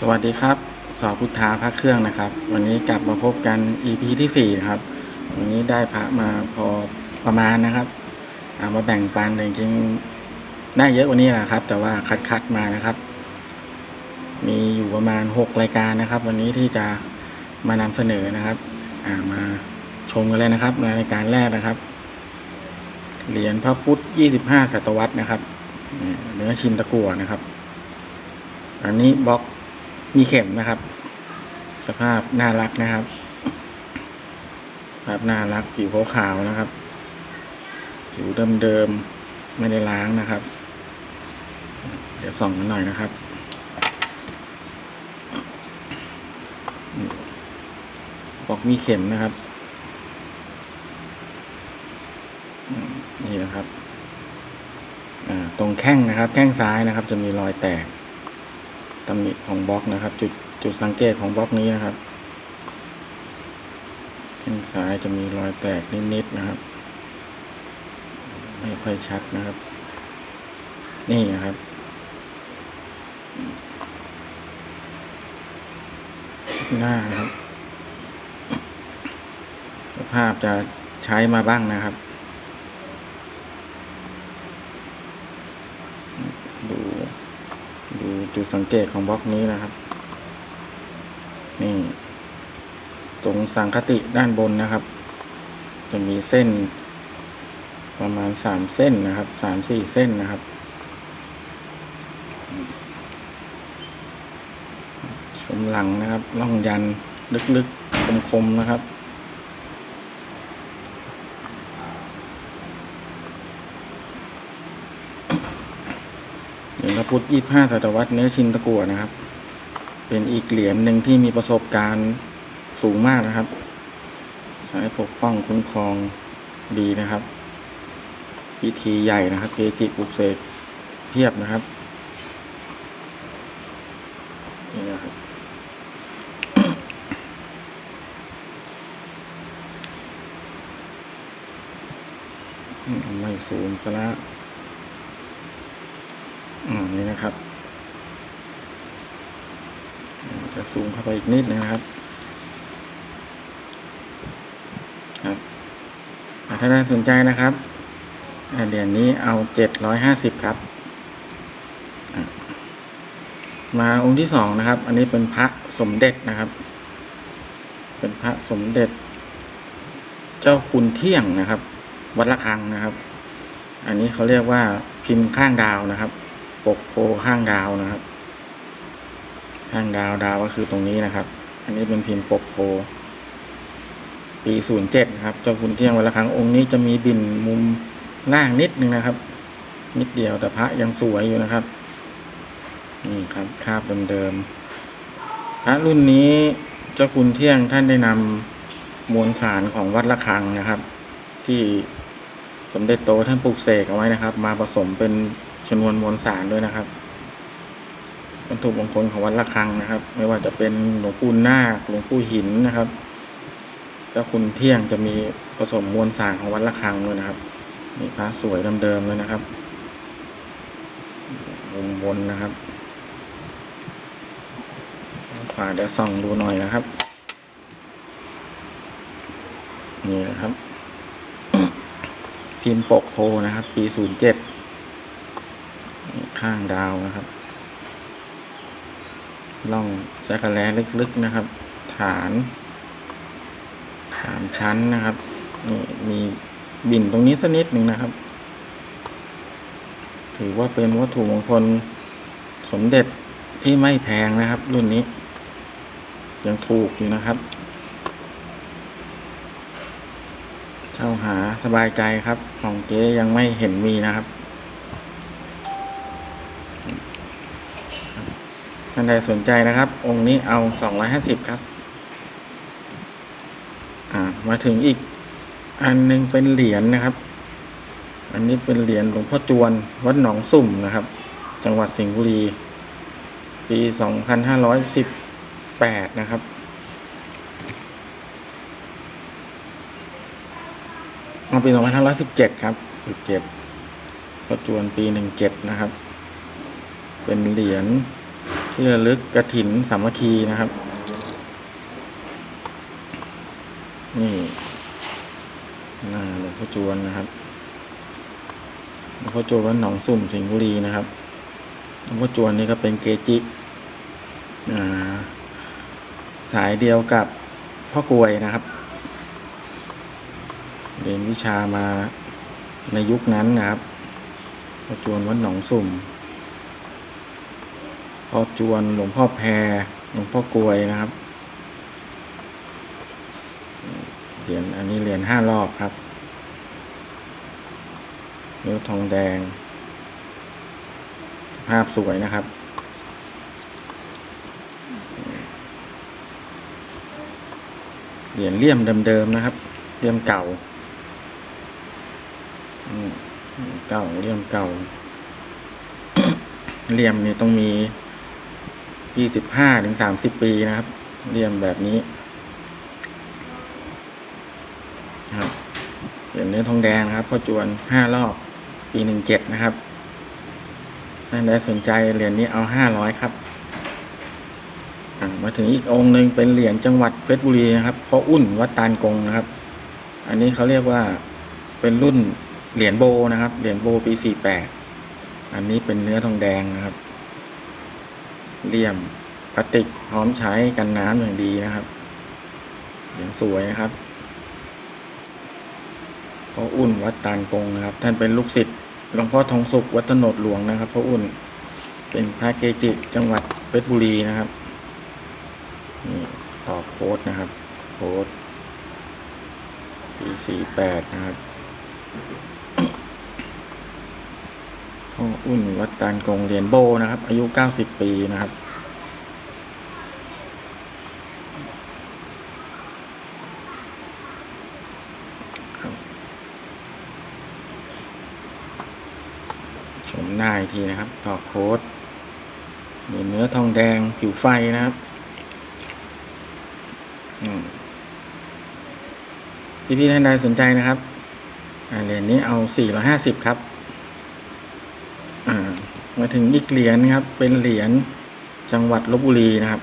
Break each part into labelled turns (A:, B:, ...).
A: สวัสดีครับ สอพุทธาพระเครื่องนะครับ วันนี้กลับมาพบกัน EP ที่ 4 ครับ วันนี้ได้พระมาพอประมาณนะครับเอามาแบ่งปันจริงๆได้เยอะกว่านี้แหละครับ แต่ว่าคัดคัดๆมานะครับ มีอยู่ประมาณ 6 รายการนะครับ วันนี้ที่จะมานำเสนอนะครับามาชมกันเลยนะครับในรายการแรกนะครับ เหรียญพระพุทธ 25 ศตวรรษนะครับเนื้อชินตะกั่วนะครับ อันนี้บล็อก มีเข็มนะครับ สภาพน่ารักนะครับภาพน่ารักผิวขาวๆนะครับผิวเดิมๆไม่ได้ล้างนะครับ เดี๋ยวส่องกันหน่อยนะครับบอกมีเข็มนะครับนี่นะครับตรงแข้งนะครับ แข้งซ้ายนะครับ จะมีรอยแตก ตำหนิของบล็อกนะครับ จุดจุดสังเกตของบล็อกนี้นะครับข้างซ้ายจะมีรอยแตกนิดๆนะครับ ไม่ค่อยชัดนะครับ นี่นะครับ หน้าครับ สภาพจะใช้มาบ้างนะครับดู ดูจุดสังเกตของบล็อกนี้นะครับ นี่ ตรงสังคติด้านบนนะครับ จะมีเส้น ประมาณสามเส้นนะครับสามสี่เส้นนะครับ ชมหลังนะครับล่องยันลึกๆคมๆนะครับ เหรียญ พุทธยี่ห้าศตวรรษเนื้อชินตะกัวนะครับ เป็นอีกเหรียญหนึ่งที่มีประสบการณ์สูงมากนะครับ ใช้ปกป้องคุ้มครองดีนะครับ พิธีใหญ่นะครับ เกจิปลุกเสกเทียบนะครับนี่นะครับไม่ซูมซะแล้ว อืมนี่นะครับจะซูมเข้าไปอีกนิดนึงนะครับครับอ่าถ้าได้สนใจนะครับเหรียญนี้เอาเจ็ดร้อยห้าสิบครับ มาองค์ที่สองนะครับ อันนี้เป็นพระสมเด็จนะครับ เป็นพระสมเด็จ เจ้าคุณเที่ยงนะครับ วัดระฆังนะครับ อันนี้เขาเรียกว่าพิมพ์ข้างดาวนะครับ ปกโพข้างดาวนะครับข้างดาวดาวก็คือตรงนี้นะครับ อันนี้เป็นพิมพ์ปกโพ ปีศูนย์เจ็ดครับ เจ้าคุณเที่ยงวันละครั้งองค์นี้จะมีบินมุมล่างนิดนึงนะครับ นิดเดียวแต่พระยังสวยอยู่นะครับ นี่ครับคาบเดิมๆพระรุ่นนี้เจ้าคุณเที่ยงท่านได้นำมวลสารของวัดละคังนะครับ ที่สมเด็จโตท่านปลูกเสกเอาไว้นะครับ มาผสมเป็น ชนวนมวลสารด้วยนะครับวัตถุมงคลของวัดละคังนะครับ ไม่ว่าจะเป็นหลวงปู่นาคหลวงปู่หินนะครับเจ้าคุณเที่ยงจะมีผสมมวลสารของวัดละคังด้วยนะครับนี่พระสวยเดิมๆเลยนะครับมุมบนนะครับ ขวาเดี๋ยวส่องดูหน่อยนะครับ นี่นะครับ พิมพ์ปกโพนะครับ ปีศูนย์เจ็ด ข้างดาวนะครับล่องจักรแล้ลึกๆนะครับ ฐานสามชั้นนะครับนี่มีบินตรงนี้สักนิดหนึ่งนะครับ ถือว่าเป็นวัตถุมงคลสมเด็จที่ไม่แพงนะครับ รุ่นนี้ ยังถูกอยู่นะครับเช่าหาสบายใจครับ ของเก๊ยังไม่เห็นมีนะครับ ท่านใดสนใจนะครับ องค์นี้เอา 250 ครับ อ่า มาถึงอีกอันหนึงเป็นเหรียญนะครับ อันนี้เป็นเหรียญหลวงพ่อจวนวัดหนองสุ่มนะครับ จังหวัดสิงห์บุรี ปี 2518 นะครับเอาปี 2517 ครับ17พ่อจวนปี 17 นะครับ เป็นเหรียญ ที่ระลึกกระถินสามัคคีนะครับ นี่หน้าหลวงพ่อจวนนะครับหลวงพ่อจวนวัดหนองสุ่มสิงห์บุรีนะครับหลวงพ่อจวนนี่ก็เป็นเกจิาสายเดียวกับพ่อกลวยนะครับเรียนวิชามาในยุคนั้นนะครับพ่อจวนวัดหนองสุ่ม พ่อจวน หลวงพ่อแพร หลวงพ่อกลวยนะครับ เหรียญอันนี้เหรียญห้ารอบครับเนื้อทองแดง ภาพสวยนะครับ เหรียญเลี่ยมเดิมๆนะครับ เลี่ยมเก่าเก่าเลี่ยมเก่าเลี่ยมนี่ต้องมี ยี่สิบห้าถึงสามสิบปีนะครับเลี่ยมแบบนี้ครับเหรียญเนื้อทองแดงนะครับพ่อจวนห้ารอบปีหนึ่งเจ็ดนะครับท่านใดสนใจเหรียญนี้เอาห้าร้อยครับมาถึงอีกองค์หนึ่งเป็นเหรียญจังหวัดเพชรบุรีนะครับพ่ออุ่นวัดตาลกงนะครับ อันนี้เขาเรียกว่าเป็นรุ่นเหรียญโบนะครับเหรียญโบปีสี่แปดอันนี้เป็นเนื้อทองแดงนะครับ เหลี่ยมพลาสติกพร้อมใช้กันน้ำอย่างดีนะครับเหรียญสวยนะครับพ่ออุ่นวัดตาลกงนะครับ ท่านเป็นลูกศิษย์หลวงพ่อทองสุขวัดถนนหลวงนะครับพ่ออุ่นเป็นพระเกจิจังหวัดเพชรบุรีนะครับนี่ต่อโค้ดนะครับโค้ดปีสี่แปดนะครับ พ่ออุ่นวัดตาลกงเรียญโบนะครับ อายุเก้าสิบปีนะครับ ชมหน้าอีกทีนะครับ ต่อโค้ดมีเนื้อทองแดงผิวไฟนะครับพี่ๆท่านใดสนใจนะครับเหรียญนี้เอา 450 ครับ อ่ามาถึงอีกเหรียญนะครับ เป็นเหรียญจังหวัดลบบุรีนะครับ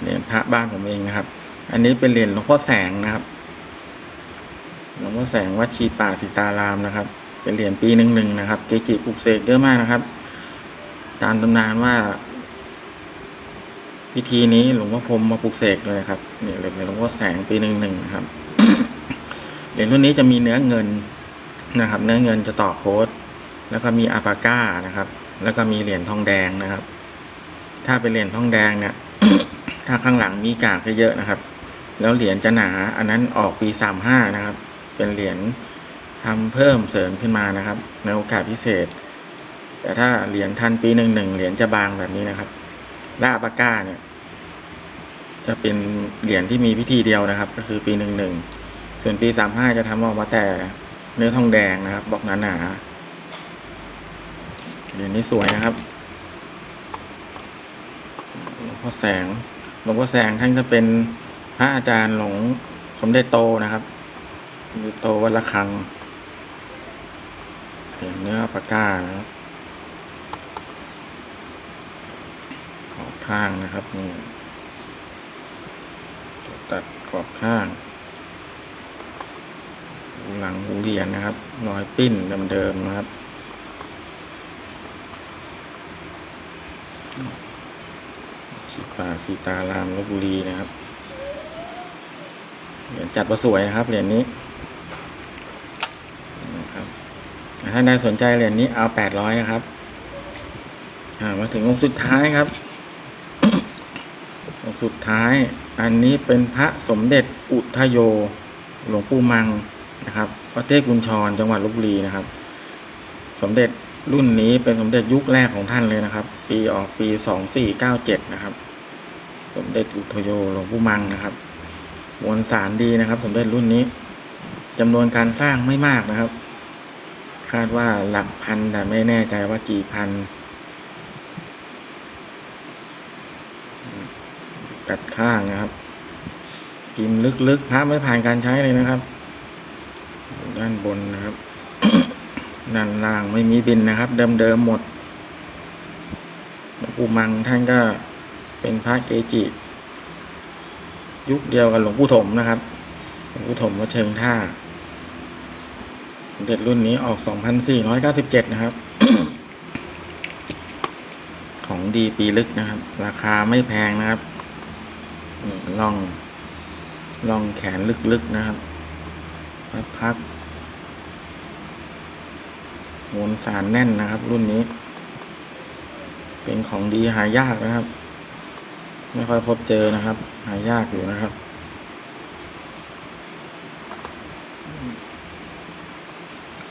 A: เหรียญพระบ้านผมเองนะครับ อันนี้เป็นเหรียญหลวงพ่อแสงนะครับหลวงพ่อแสงวัดชีป่าสิตารามนะครับ เป็นเหรียญปีหนึ่งหนึ่งนะครับ เกจิปลุกเสกเยอะมากนะครับ ตามตำนานว่า พิธีนี้หลวงพ่อพรมมาปลุกเสกเลยครับเนี่ยเหรียญหลวงพ่อแสงปีหนึ่งหนึ่งนะครับเหรียญรุ่นนี้จะมีเนื้อเงินนะครับ เนื้อเงินจะต่อโค้ด แล้วก็มีอาปาก้านะครับ แล้วก็มีเหรียญทองแดงนะครับ ถ้าเป็นเหรียญทองแดงเนี่ย ถ้าข้างหลังมีกากเยอะนะครับ แล้วเหรียญจะหนา อันนั้นออกปีสามห้านะครับ เป็นเหรียญทำเพิ่มเสริมขึ้นมานะครับ ในโอกาสพิเศษ แต่ถ้าเหรียญทันปีหนึ่งหนึ่งเหรียญจะบางแบบนี้นะครับและอาปาก้าเนี่ย จะเป็นเหรียญที่มีพิธีเดียวนะครับ ก็คือปีหนึ่งหนึ่งส่วนปีสามห้าจะทำออกมาแต่เนื้อทองแดงนะครับ บอกหนาๆ เหรียญนี้สวยนะครับหลวงพ่อแสงหลวงพ่อแสงท่านก็เป็นพระอาจารย์หลวงสมเด็จโตนะครับมีโตวัดละคังเห็นเนื้อปากก้านะครับขอบข้างนะครับนี่ตัวตัดขอบข้างหูหลังหูเหรียญนะครับรอยปิ้นเดิมๆนะครับ ชีป่าสีตารามลบบุรีนะครับเหรียญจัดว่าสวยนะครับเหรียญนี้นะครับถ้าใดสนใจเหรียญนี้เอาแปดร้อยนะครับมาถึงองค์สุดท้ายครับ องค์สุดท้าย อันนี้เป็นพระสมเด็จอุทโยหลวงปู่มังนะครับวัดเทพกุญชรจังหวัดลบบุรีนะครับ สมเด็จ รุ่นนี้เป็นสมเด็จยุคแรกของท่านเลยนะครับ ปีออกปีสองสี่เก้าเจ็ดนะครับ สมเด็จอุทโยหลวงปู่มังนะครับมวลสารดีนะครับ สมเด็จรุ่นนี้จำนวนการสร้างไม่มากนะครับ คาดว่าหลักพันแต่ไม่แน่ใจว่ากี่พันกัดข้างนะครับพิมพ์ลึกๆพระไม่ผ่านการใช้เลยนะครับ ด้านบนนะครับ ด้านล่างไม่มีบินนะครับ เดิมๆหมดหลวงปู่มังท่านก็เป็นพระเกจิ ยุคเดียวกับหลวงปู่ถมนะครับ หลวงปู่ถมวัดเชิงท่า เด็ดรุ่นนี้ออก 2,497 นะครับ ของดีปีลึกนะครับ ราคาไม่แพงนะครับลองลองแขนลึกๆนะครับพักพัก มวลสารแน่นนะครับ รุ่นนี้ เป็นของดีหายากนะครับ ไม่ค่อยพบเจอนะครับ หายากอยู่นะครับ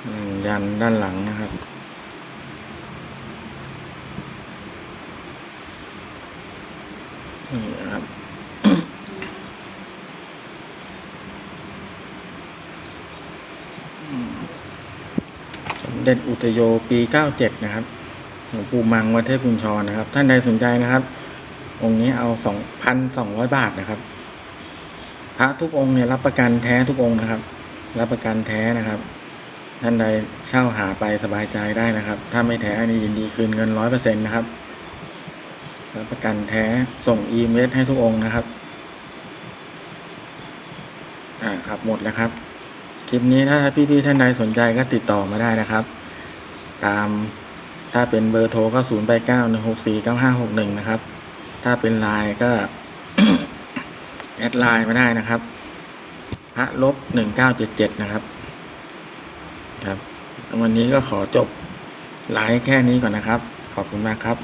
A: หนึ่งยันด้านหลังนะครับนี่ครับ เด็จอุตโยปี 97 นะครับหลวงปู่มังวัดเทพบุญชรนะครับ ท่านใดสนใจนะครับ องค์นี้เอา 2,200 บาทนะครับ พระทุกองค์เนี่ยรับประกันแท้ทุกองค์นะครับ รับประกันแท้นะครับ ท่านใดเช่าหาไปสบายใจได้นะครับ ถ้าไม่แท้นี่ยินดีคืนเงินร้อยเปอร์เซ็นต์นะครับ รับประกันแท้ส่งอีเมลให้ทุกองค์นะครับ อ่าครับหมดแล้วครับ คลิปนี้ถ้าพี่ๆท่านใดสนใจก็ติดต่อมาได้นะครับ ตามถ้าเป็นเบอร์โทรก็0 8 9 1 6 4 9 5 6 1นะครับ ถ้าเป็นไลน์ก็แอดไลน์มาได้นะครับพระลบ1977นะครับ ครับ วันนี้ก็ขอจบไลฟ์แค่นี้ก่อนนะครับ ขอบคุณมากครับ